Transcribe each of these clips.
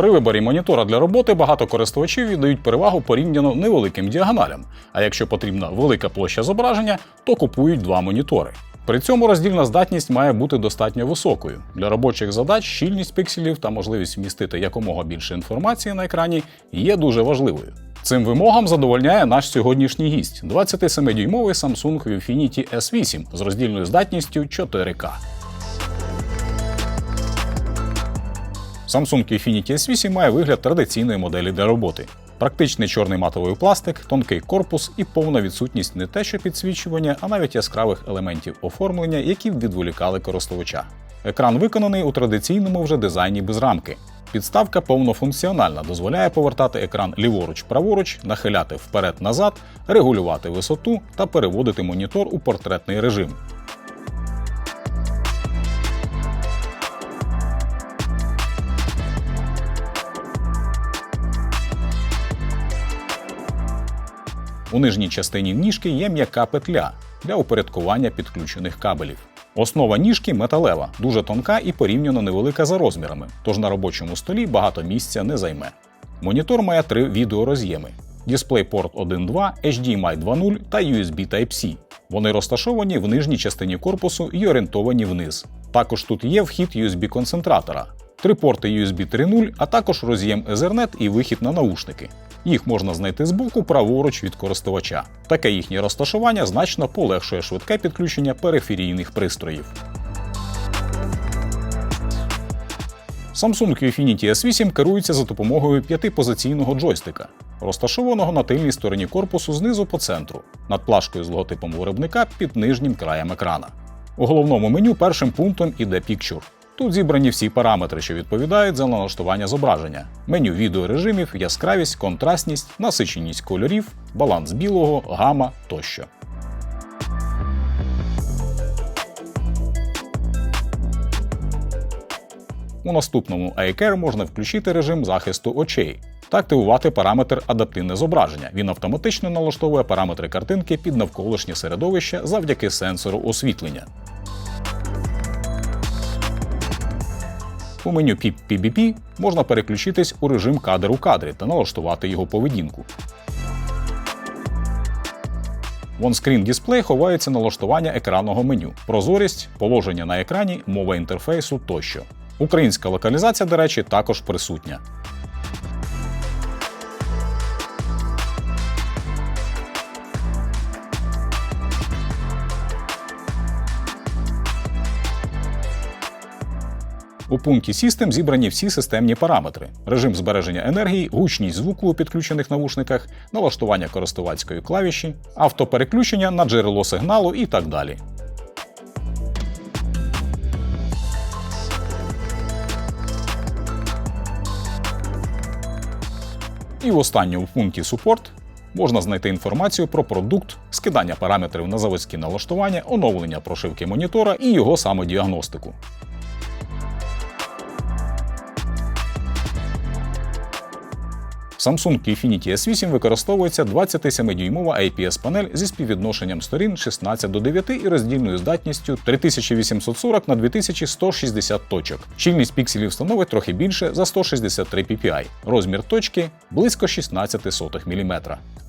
При виборі монітора для роботи багато користувачів віддають перевагу порівняно невеликим діагоналям. А якщо потрібна велика площа зображення, то купують два монітори. При цьому роздільна здатність має бути достатньо високою. Для робочих задач щільність пікселів та можливість вмістити якомога більше інформації на екрані є дуже важливою. Цим вимогам задовольняє наш сьогоднішній гість 27-дюймовий Samsung Infinity S8 з роздільною здатністю 4К. Samsung Infinity S8 має вигляд традиційної моделі для роботи. Практичний чорний матовий пластик, тонкий корпус і повна відсутність не те, що підсвічування, а навіть яскравих елементів оформлення, які б відволікали користувача. Екран виконаний у традиційному вже дизайні без рамки. Підставка повнофункціональна, дозволяє повертати екран ліворуч-праворуч, нахиляти вперед-назад, регулювати висоту та переводити монітор у портретний режим. У нижній частині ніжки є м'яка петля для упорядкування підключених кабелів. Основа ніжки металева, дуже тонка і порівняно невелика за розмірами, тож на робочому столі багато місця не займе. Монітор має три відеороз'єми: DisplayPort 1.2, HDMI 2.0 та USB Type-C. Вони розташовані в нижній частині корпусу і орієнтовані вниз. Також тут є вхід USB-концентратора, три порти USB 3.0, а також роз'єм Ethernet і вихід на наушники. Їх можна знайти збоку праворуч від користувача. Таке їхнє розташування значно полегшує швидке підключення периферійних пристроїв. Samsung Infinity S8 керується за допомогою п'ятипозиційного джойстика, розташованого на тильній стороні корпусу знизу по центру, над плашкою з логотипом виробника під нижнім краєм екрана. У головному меню першим пунктом іде Picture. Тут зібрані всі параметри, що відповідають за налаштування зображення: меню відеорежимів, яскравість, контрастність, насиченість кольорів, баланс білого, гама тощо. У наступному iCare можна включити режим захисту очей та активувати параметр адаптивне зображення. Він автоматично налаштовує параметри картинки під навколишнє середовище завдяки сенсору освітлення. У меню PBP можна переключитись у режим кадр у кадрі та налаштувати його поведінку. В Display ховається налаштування екранного меню, прозорість, положення на екрані, мова інтерфейсу тощо. Українська локалізація, до речі, також присутня. У пункті System зібрані всі системні параметри: режим збереження енергії, гучність звуку у підключених навушниках, налаштування користувацької клавіші, автопереключення на джерело сигналу і так далі. І в останньому пункті Support можна знайти інформацію про продукт, скидання параметрів на заводські налаштування, оновлення прошивки монітора і його самодіагностику. Samsung Infinity S8 використовується 27-дюймова IPS-панель зі співвідношенням сторін 16 до 9 і роздільною здатністю 3840 на 2160 точок. Щільність пікселів становить трохи більше за 163 ppi. Розмір точки близько 16 сотих мм.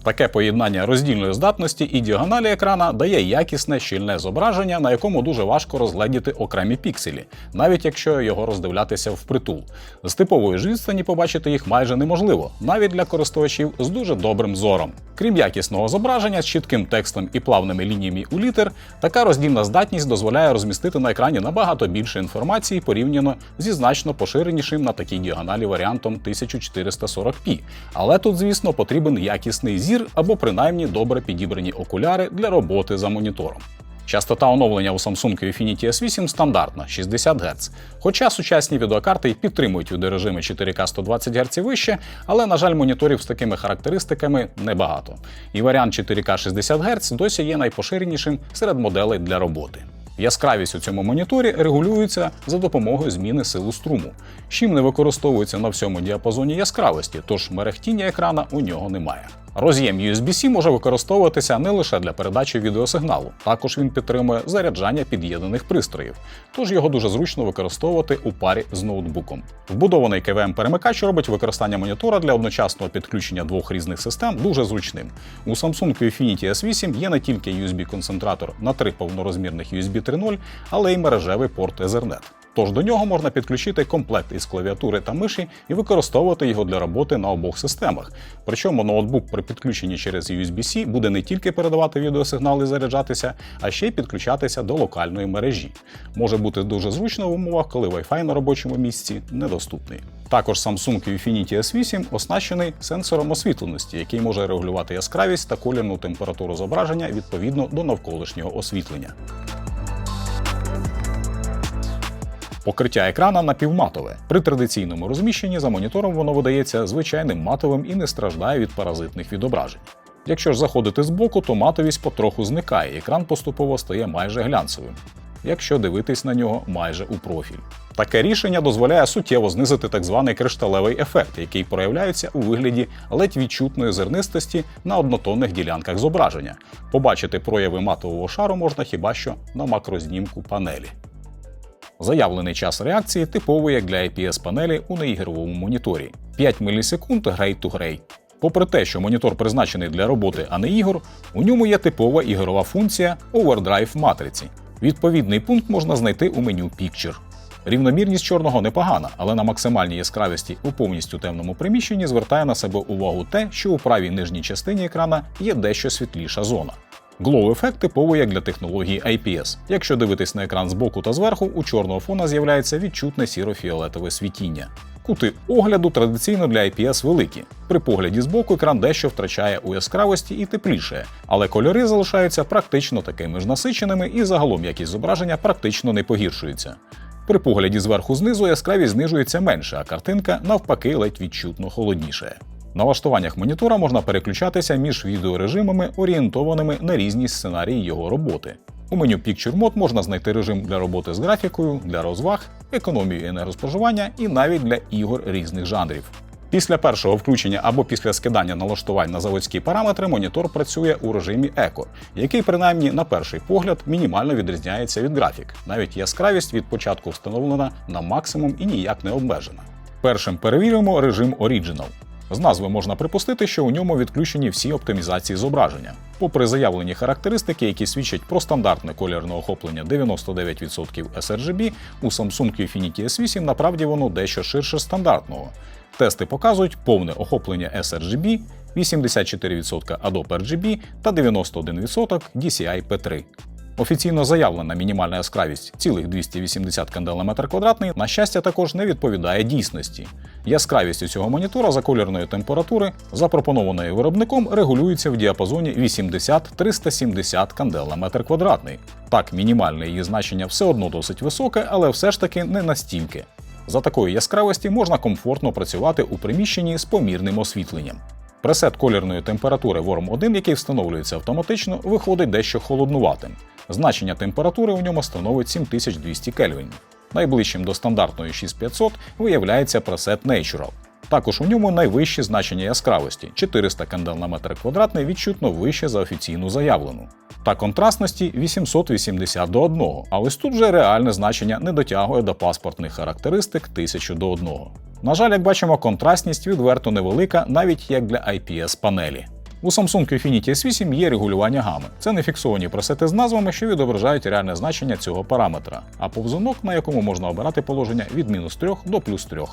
Таке поєднання роздільної здатності і діагоналі екрана дає якісне щільне зображення, на якому дуже важко розгледіти окремі пікселі, навіть якщо його роздивлятися впритул. З типової ж відстані побачити їх майже неможливо, навіть для користувачів з дуже добрим зором. Крім якісного зображення з чітким текстом і плавними лініями у літер, така роздільна здатність дозволяє розмістити на екрані набагато більше інформації порівняно зі значно поширенішим на такій діагоналі варіантом 1440p. Але тут, звісно, потрібен якісний зір або принаймні добре підібрані окуляри для роботи за монітором. Частота оновлення у Samsung Infinity S8 стандартна 60 Гц. Хоча сучасні відеокарти й підтримують відеорежими 4К 120 Гц вище, але, на жаль, моніторів з такими характеристиками небагато. І варіант 4К 60 Гц досі є найпоширенішим серед моделей для роботи. Яскравість у цьому моніторі регулюється за допомогою зміни силу струму, чим не використовується на всьому діапазоні яскравості, тож мерехтіння екрана у нього немає. Роз'єм USB-C може використовуватися не лише для передачі відеосигналу, також він підтримує заряджання під'єднаних пристроїв, тож його дуже зручно використовувати у парі з ноутбуком. Вбудований kvm перемикач робить використання монітора для одночасного підключення двох різних систем дуже зручним. У Samsung Infinity S8 є не тільки USB-концентратор на три повнорозмірних USB 3.0, але й мережевий порт Ethernet. Тож до нього можна підключити комплект із клавіатури та миші і використовувати його для роботи на обох системах. Причому ноутбук при підключенні через USB-C буде не тільки передавати відеосигнали і заряджатися, а ще й підключатися до локальної мережі. Може бути дуже зручно в умовах, коли Wi-Fi на робочому місці недоступний. Також Samsung Infinity S8 оснащений сенсором освітленості, який може регулювати яскравість та колірну температуру зображення відповідно до навколишнього освітлення. Покриття екрана напівматове. При традиційному розміщенні за монітором воно видається звичайним матовим і не страждає від паразитних відображень. Якщо ж заходити збоку, то матовість потроху зникає, екран поступово стає майже глянцевим, якщо дивитись на нього майже у профіль. Таке рішення дозволяє суттєво знизити так званий кришталевий ефект, який проявляється у вигляді ледь відчутної зернистості на однотонних ділянках зображення. Побачити прояви матового шару можна хіба що на макрознімку панелі. Заявлений час реакції типовий як для IPS-панелі у неігровому моніторі 5 мілісекунд грей to грей. Попри те, що монітор призначений для роботи, а не ігор, у ньому є типова ігрова функція Overdrive матриці. Відповідний пункт можна знайти у меню Picture. Рівномірність чорного непогана, але на максимальній яскравості у повністю темному приміщенні звертає на себе увагу те, що у правій нижній частині екрана є дещо світліша зона. Glow ефект типовий як для технології IPS. Якщо дивитись на екран збоку та зверху, у чорного фона з'являється відчутне сіро-фіолетове світіння. Кути огляду традиційно для IPS великі. При погляді збоку екран дещо втрачає у яскравості і тепліше, але кольори залишаються практично такими ж насиченими і загалом якість зображення практично не погіршується. При погляді зверху знизу яскравість знижується менше, а картинка навпаки ледь відчутно холодніше. В налаштуваннях монітора можна переключатися між відеорежимами, орієнтованими на різні сценарії його роботи. У меню Picture Mode можна знайти режим для роботи з графікою, для розваг, економію енергоспоживання і навіть для ігор різних жанрів. Після першого включення або після скидання налаштувань на заводські параметри монітор працює у режимі Eco, який принаймні на перший погляд мінімально відрізняється від графік. Навіть яскравість від початку встановлена на максимум і ніяк не обмежена. Першим перевіримо режим Original. З назви можна припустити, що у ньому відключені всі оптимізації зображення. Попри заявлені характеристики, які свідчать про стандартне колірне охоплення 99% sRGB, у Samsung Infinity S8 направді воно дещо ширше стандартного. Тести показують повне охоплення sRGB, 84% Adobe RGB та 91% DCI P3. Офіційно заявлена мінімальна яскравість цілих 280 кандел метр квадратний, на щастя, також не відповідає дійсності. Яскравість цього монітора за колірної температури, запропонованої виробником, регулюється в діапазоні 80-370 кандел на метр квадратний. Так, мінімальне її значення все одно досить високе, але все ж таки не настільки. За такої яскравості можна комфортно працювати у приміщенні з помірним освітленням. Пресет колірної температури Worm 1, який встановлюється автоматично, виходить дещо холоднуватим. Значення температури у ньому становить 7200 кельвінів. Найближчим до стандартної 6500 виявляється пресет Natural. Також у ньому найвищі значення яскравості 400 кандел на метр квадратний відчутно вище за офіційну заявлену. Та контрастності 880 до 1, а ось тут вже реальне значення не дотягує до паспортних характеристик 1000 до 1. На жаль, як бачимо, контрастність відверто невелика, навіть як для IPS панелі. У Samsung Infinity S8 є регулювання гами. Це не фіксовані пресети з назвами, що відображають реальне значення цього параметра, а повзунок, на якому можна обирати положення від мінус 3 до плюс 3.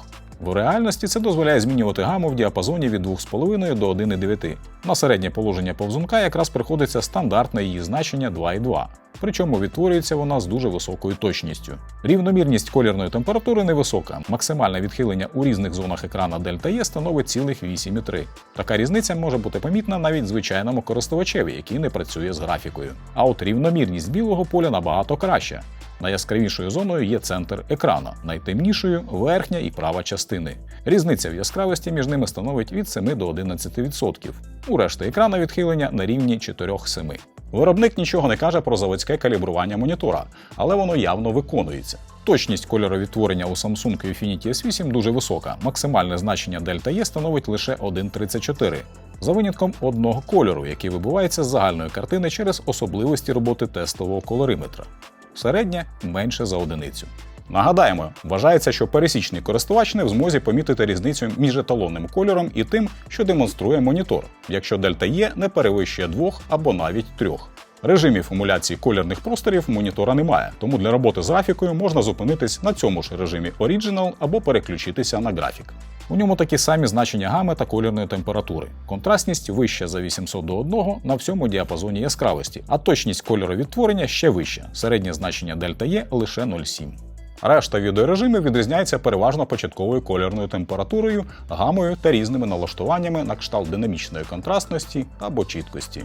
В реальності це дозволяє змінювати гаму в діапазоні від 2,5 до 1,9. На середнє положення повзунка якраз приходиться стандартне її значення 2,2. Причому відтворюється вона з дуже високою точністю. Рівномірність колірної температури невисока. Максимальне відхилення у різних зонах екрана Дельта Е становить цілих 8,3. Така різниця може бути помітна навіть звичайному користувачеві, який не працює з графікою. А от рівномірність білого поля набагато краща. Найяскравішою зоною є центр екрана, найтемнішою верхня і права частини. Різниця в яскравості між ними становить від 7 до 11%. У решти екрана відхилення на рівні 4-7. Виробник нічого не каже про заводське калібрування монітора, але воно явно виконується. Точність кольоровідтворення у Samsung Infinity S8 дуже висока. Максимальне значення Delta E становить лише 1,34. за винятком одного кольору, який вибивається з загальної картини через особливості роботи тестового колориметра. Середня менше за одиницю. Нагадаємо, вважається, що пересічний користувач не в змозі помітити різницю між еталонним кольором і тим, що демонструє монітор, якщо дельта Е не перевищує двох або навіть трьох. Режимів емуляції колірних просторів монітора немає, тому для роботи з графікою можна зупинитись на цьому ж режимі Original або переключитися на графік. У ньому такі самі значення гами та колірної температури. Контрастність вища за 800 до 1 на всьому діапазоні яскравості, а точність кольоровідтворення ще вища. Середнє значення дельта Е лише 0,7. Решта відеорежимів відрізняється переважно початковою кольорною температурою, гамою та різними налаштуваннями на кшталт динамічної контрастності або чіткості.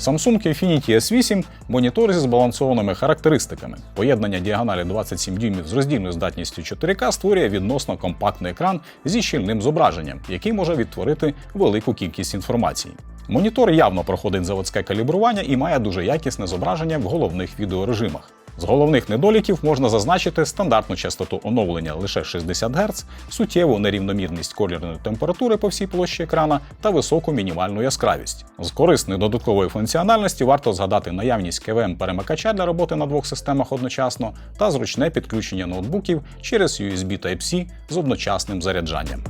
Samsung Infinity S8 монітор зі збалансованими характеристиками. Поєднання діагоналі 27 дюймів з роздільною здатністю 4К створює відносно компактний екран зі щільним зображенням, який може відтворити велику кількість інформації. Монітор явно проходить заводське калібрування і має дуже якісне зображення в головних відеорежимах. З головних недоліків можна зазначити стандартну частоту оновлення лише 60 Гц, суттєву нерівномірність колірної температури по всій площі екрана та високу мінімальну яскравість. З корисної додаткової функціональності варто згадати наявність КВМ перемикача для роботи на двох системах одночасно та зручне підключення ноутбуків через USB Type-C з одночасним заряджанням.